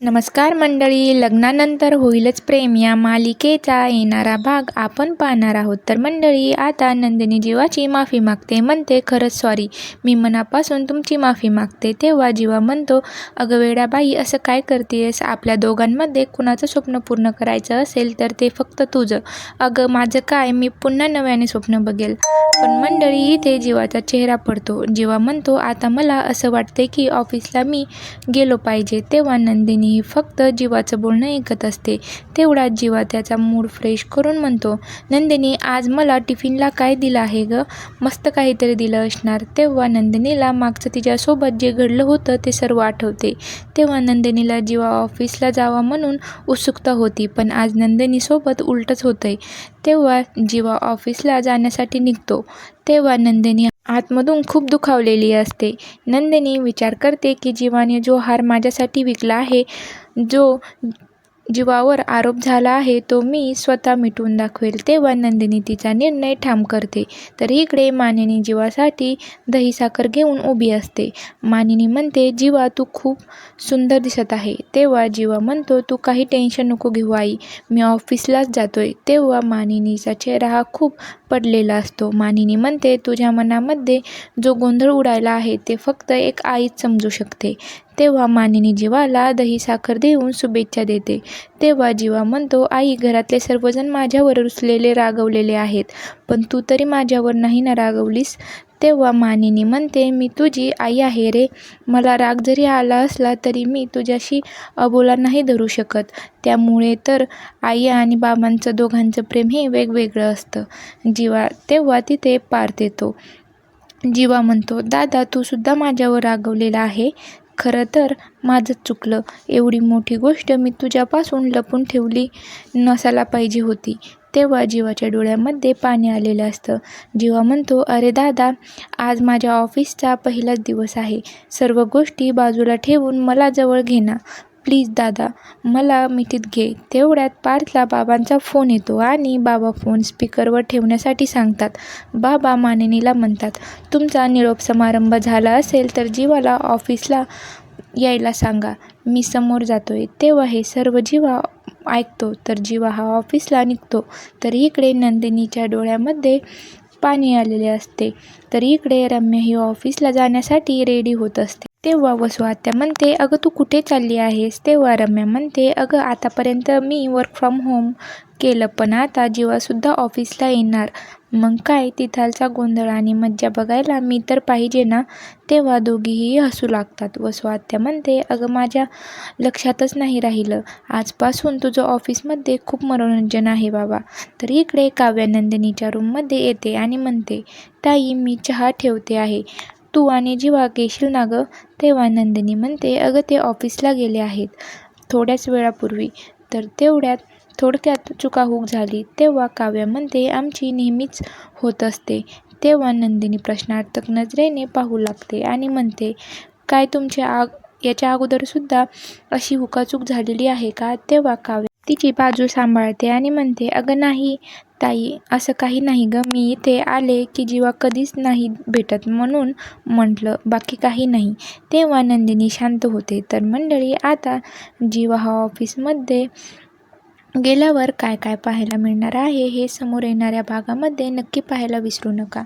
नमस्कार मंडळी लग्नानंतर होईलच प्रेम. या मालिकेचा येणारा भाग आपण पाहणार आहोत. तर मंडळी आता नंदिनी जीवाची माफी मागते म्हणते खरंच सॉरी मी मनापासून तुमची माफी मागते. तेव्हा जीवा म्हणतो अगं वेडाबाई असं काय करतेस आपल्या दोघांमध्ये कुणाचं स्वप्न पूर्ण करायचं असेल तर ते फक्त तुझं. अगं माझं काय? मी पुन्हा नव्याने स्वप्न बघेल. पण मंडळी इथे जीवाचा चेहरा पडतो. जीवा म्हणतो आता मला असं वाटते की ऑफिसला मी गेलो पाहिजे. तेव्हा नंदिनी ही फक्त जीवाचं बोलणं ऐकत असते. तेवढाच जीवा त्याचा मूड फ्रेश करून म्हणतो नंदिनी आज मला टिफिनला काय दिलं आहे ग? मस्त काहीतरी दिलं असणार. तेव्हा नंदिनीला मागचं तिच्यासोबत जे घडलं होतं ते सर्व आठवते. तेव्हा नंदिनीला जीवा ऑफिसला जावा म्हणून उत्सुकता होती पण आज नंदिनीसोबत उलटच होतंय. तेव्हा जीवा ऑफिसला जाण्यासाठी निघतो. तेव्हा नंदिनी आतमधून खूप दुखावलेली असते. नंदिनी विचार करते की जीवाने जो हार माझ्यासाठी विकला आहे जो जीवावर आरोप झाला आहे तो मी स्वतः मिटवून दाखवेल तेव्हा नंदिनी तिचा निर्णय ठाम करते. तर इकडे मानिनी जीवासाठी दही साखर घेऊन उभी असते. मानिनी म्हणते जीवा तू खूप सुंदर दिसत आहे. तेव्हा जीवा म्हणतो तू काही टेन्शन नको घेऊ आई. मी ऑफिसलाच जातोय. तेव्हा मानिनीचा चेहरा हा खूप पडलेला असतो. मानिनी म्हणते तुझ्या मनामध्ये जो गोंधळ उडायला आहे ते फक्त एक आईच समजू शकते. तेव्हा मानिनी जीवाला दही साखर देऊन शुभेच्छा देते. तेव्हा जीवा म्हणतो आई घरातले सर्वजण माझ्यावर रुसलेले रागवलेले आहेत. पण तू तरी माझ्यावर नाही ना रागवलीस? तेव्हा मानिनी म्हणते मी तुझी आई आहे रे. मला राग जरी आला असला तरी मी तुझ्याशी अबोला नाही धरू शकत. त्यामुळे तर आई आणि बाबांचं दोघांचं प्रेम हे वेगवेगळं असतं. जीवा तेव्हा तिथे पार देतो. जीवा म्हणतो दादा तू सुद्धा माझ्यावर रागवलेला आहे. खरं तर माझंच चुकलं. एवढी मोठी गोष्ट मी तुझ्यापासून लपून ठेवली नसायला पाहिजे होती. तेव्हा जीवाच्या डोळ्यामध्ये पाणी आलेलं असतं. जीवा म्हणतो अरे दादा आज माझ्या ऑफिसचा पहिलाच दिवस आहे. सर्व गोष्टी बाजूला ठेवून मला जवळ घेणं प्लीज दादा मला मिठीत घे. तेवढ्यात पार्थला बाबांचा फोन येतो आणि बाबा फोन स्पीकरवर ठेवण्यासाठी सांगतात. बाबा मानिनीला म्हणतात तुमचा निरोप समारंभ झाला असेल तर जीवाला ऑफिसला यायला सांगा. मी समोर जातोय. तेव्हा हे सर्व जीवा ऐकतो. तर जीवा हा ऑफिसला निघतो. तर इकडे नंदिनीच्या डोळ्यामध्ये पाणी आलेले असते. तर इकडे रम्या ही ऑफिसला जाण्यासाठी रेडी होत असते. तेव्हा वसू आत्या म्हणते अगं तू कुठे चालली आहेस? तेव्हा रम्या म्हणते अगं आतापर्यंत मी वर्क फ्रॉम होम केलं पण आता जीवासुद्धा ऑफिसला येणार. मग काय तिथालचा गोंधळ आणि मज्जा बघायला मी तर पाहिजे ना? तेव्हा दोघीही हसू लागतात. वसू आत्या म्हणते अगं माझ्या लक्षातच नाही राहिलं. आजपासून तुझं ऑफिसमध्ये खूप मनोरंजन आहे बाबा. तर इकडे काव्यानंदिनीच्या रूममध्ये येते आणि म्हणते ताई मी चहा ठेवते आहे. तू आणि जीवा घेशील ना गं तेव्हा नंदिनी म्हणते अगं ते ऑफिसला गेले आहेत थोड्याच वेळापूर्वी तर तेवढ्यात थोडक्यात चुकाहूक झाली. तेव्हा काव्या म्हणते आमची नेहमीच होत असते तेव्हा नंदिनी प्रश्नार्थक नजरेने पाहू लागते आणि म्हणते काय तुमच्या आग याच्या अगोदरसुद्धा अशी हुकाचूक झालेली आहे का तेव्हा काव्या तिची बाजू सांभाळते आणि म्हणते अगं नाही ताई असं काही नाही गं. मी इथे आले की जीवा कधीच नाही भेटत म्हणून म्हटलं बाकी काही नाही. तेव्हा नंदिनी शांत होते. तर मंडळी आता जीवा हा ऑफिसमध्ये गेल्यावर काय काय पाहायला मिळणार आहे हे समोर येणाऱ्या भागामध्ये नक्की पाहायला विसरू नका.